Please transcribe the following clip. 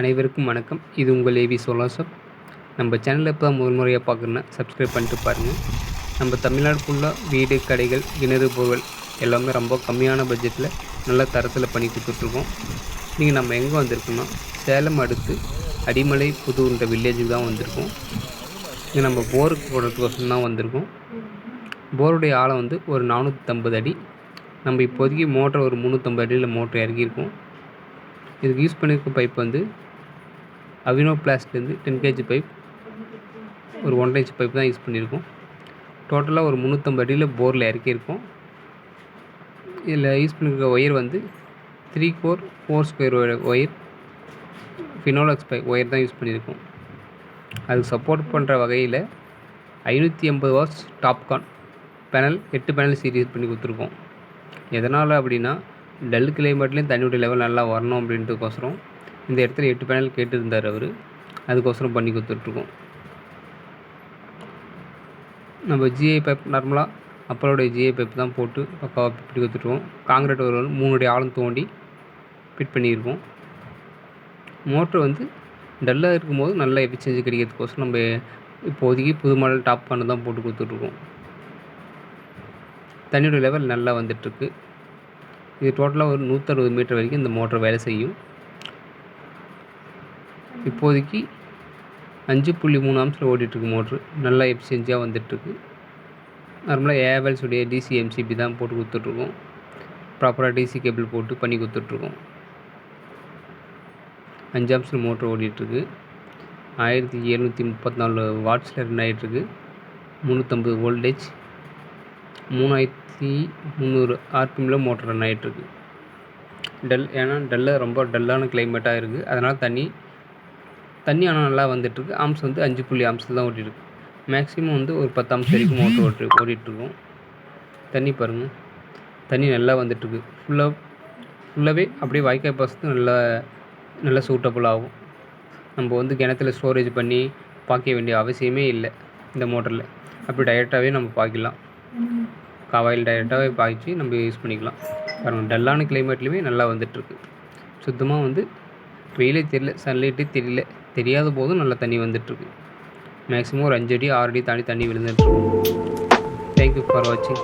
அனைவருக்கும் வணக்கம். இது உங்கள் ஏவி சோலாசப் நம்ம சேனலில் இப்போ தான் முதல் முறையாக பார்க்குறேன்னா சப்ஸ்கிரைப் பண்ணிட்டு பாருங்கள் நம்ம தமிழ்நாடு ஃபுல்லாக வீடு கடைகள் கிணறு பொருள் எல்லாமே ரொம்ப கம்மியான பட்ஜெட்டில் நல்ல தரத்தில் பண்ணி கொடுத்துட்ருக்கோம் நீங்கள் நம்ம எங்கே வந்திருக்கோம்னா சேலம் அடுத்து அடிமலை புதுன்ற வில்லேஜுக்கு தான் வந்திருக்கோம். இங்கே நம்ம போருக்கு போடுறதுக்கோசம் தான் வந்திருக்கோம். போருடைய ஆழம் வந்து ஒரு நானூற்றம்பது அடி. நம்ம இப்போதைக்கு மோட்டர் ஒரு முந்நூற்றம்பது அடியில் மோட்டர் இறக்கியிருக்கோம் இதுக்கு யூஸ் பண்ணியிருக்க பைப் வந்து அவினோ பிளாஸ்ட்லேருந்து டென் கேஜி பைப் ஒரு ஒன்றரை இன்ச் பைப் தான் யூஸ் பண்ணியிருக்கோம். டோட்டலாக ஒரு முந்நூற்றம்பது அடியில் போரில் இறக்கியிருக்கோம். இதில் யூஸ் பண்ணியிருக்க ஒயர் வந்து three core four square wire Finolex by wire தான் யூஸ் பண்ணியிருக்கோம். அதுக்கு சப்போர்ட் பண்ணுற வகையில் ஐநூற்றி எண்பது வாட்ஸ் டாப்கான் பேனல் எட்டு பேனல் சீரியஸ் பண்ணி கொடுத்துருக்கோம். எதனால் அப்படின்னா டல் கிளைமேட்லேயும் தண்ணியோட லெவல் நல்லா வரணும் அப்படின்ட்டுக்கோசரம் இந்த இடத்துல எட்டு பேனல் கேட்டிருந்தார் அவர். அதுக்கோசரம் பண்ணி கொடுத்துட்ருக்கோம். நம்ம ஜிஐ பைப் நார்மலாக அப்பளோடைய ஜிஐ பைப் தான் போட்டு பக்காவாக ஃபிட் கொடுத்துட்ருவோம் காங்கிரீட் ஒரு மூணுடைய ஆழம் தோண்டி ஃபிட் பண்ணியிருக்கோம். மோட்ரு வந்து டல்லாக இருக்கும்போது நல்ல எஃபிஷியன்சி கிடைக்கிறதுக்கோசரம் நம்ம இப்போதைக்கு புது மாடல் டாப் பண்ண தான் போட்டு கொடுத்துட்ருக்கோம். தண்ணியோட லெவல் நல்லா வந்துட்டுருக்கு இது டோட்டலாக ஒரு நூற்றறுபது மீட்டர் வரைக்கும் இந்த மோட்டர் வேலை செய்யும். இப்போதைக்கு அஞ்சு புள்ளி மூணு ஆம்ஸில் ஓடிட்டுருக்கு மோட்ரு. நல்லா எஃபிஷியன்சியாக வந்துட்டுருக்கு. நார்மலாக ஏவல்ஸ் உடைய டிசி எம்சிபி தான் போட்டு கொடுத்துட்ருக்கோம் ப்ராப்பராக டிசி கேபிள் போட்டு பண்ணி கொடுத்துட்ருக்கோம் அஞ்சு ஆம்ஸில் மோட்ரு ஓடிட்டுருக்கு. ஆயிரத்தி எழுநூற்றி முப்பத்தி நாலு வாட்ஸில் ரன் ஆகிட்டுருக்கு முந்நூற்றம்பது வோல்டேஜ் மூணாயிரத்தி முந்நூறு ஆர்பிஎம்மில் மோட்டர் ரன் ஆகிட்டுருக்கு டல் ஏன்னா டல்லாக ரொம்ப டல்லான கிளைமேட்டாக இருக்குது அதனால் தண்ணி தண்ணி ஆனால் நல்லா வந்துட்டுருக்கு. ஆம்ஸ் வந்து அஞ்சு புள்ளி ஆம்ஸில் தான் ஓட்டிருக்கு மேக்ஸிமம் வந்து ஒரு பத்து ஆம்ஸ் வரைக்கும் மோட்டர் ஓட்டு ஓடிட்டுருக்கோம் தண்ணி பாருங்கள் தண்ணி நல்லா வந்துட்டுருக்கு. ஃபுல்லாக ஃபுல்லாகவே அப்படியே வாய்க்கால் பாசத்துக்கு நல்லா நல்லா சூட்டபுள் ஆகும். நம்ம வந்து கிணத்துல ஸ்டோரேஜ் பண்ணி பாய்க்க வேண்டிய அவசியமே இல்லை இந்த மோட்டரில் அப்படி டைரெக்டாகவே நம்ம பாய்க்கலாம். காவாயில் டைரெக்டாகவே பாய்ச்சி நம்ம யூஸ் பண்ணிக்கலாம். பாருங்கள் டல்லான கிளைமேட்லேயுமே நல்லா வந்துட்டுருக்கு. சுத்தமாக வந்து வெயிலே தெரியல சன்லைட்டே தெரியல. தெரியாத போதும் நல்லா தண்ணி வந்துட்டுருக்கு. மேக்ஸிமம் ஒரு அஞ்சு அடி ஆறு அடி தாண்டி தண்ணி விழுந்துட்டுருக்கும் தேங்க்யூ ஃபார் வாட்சிங்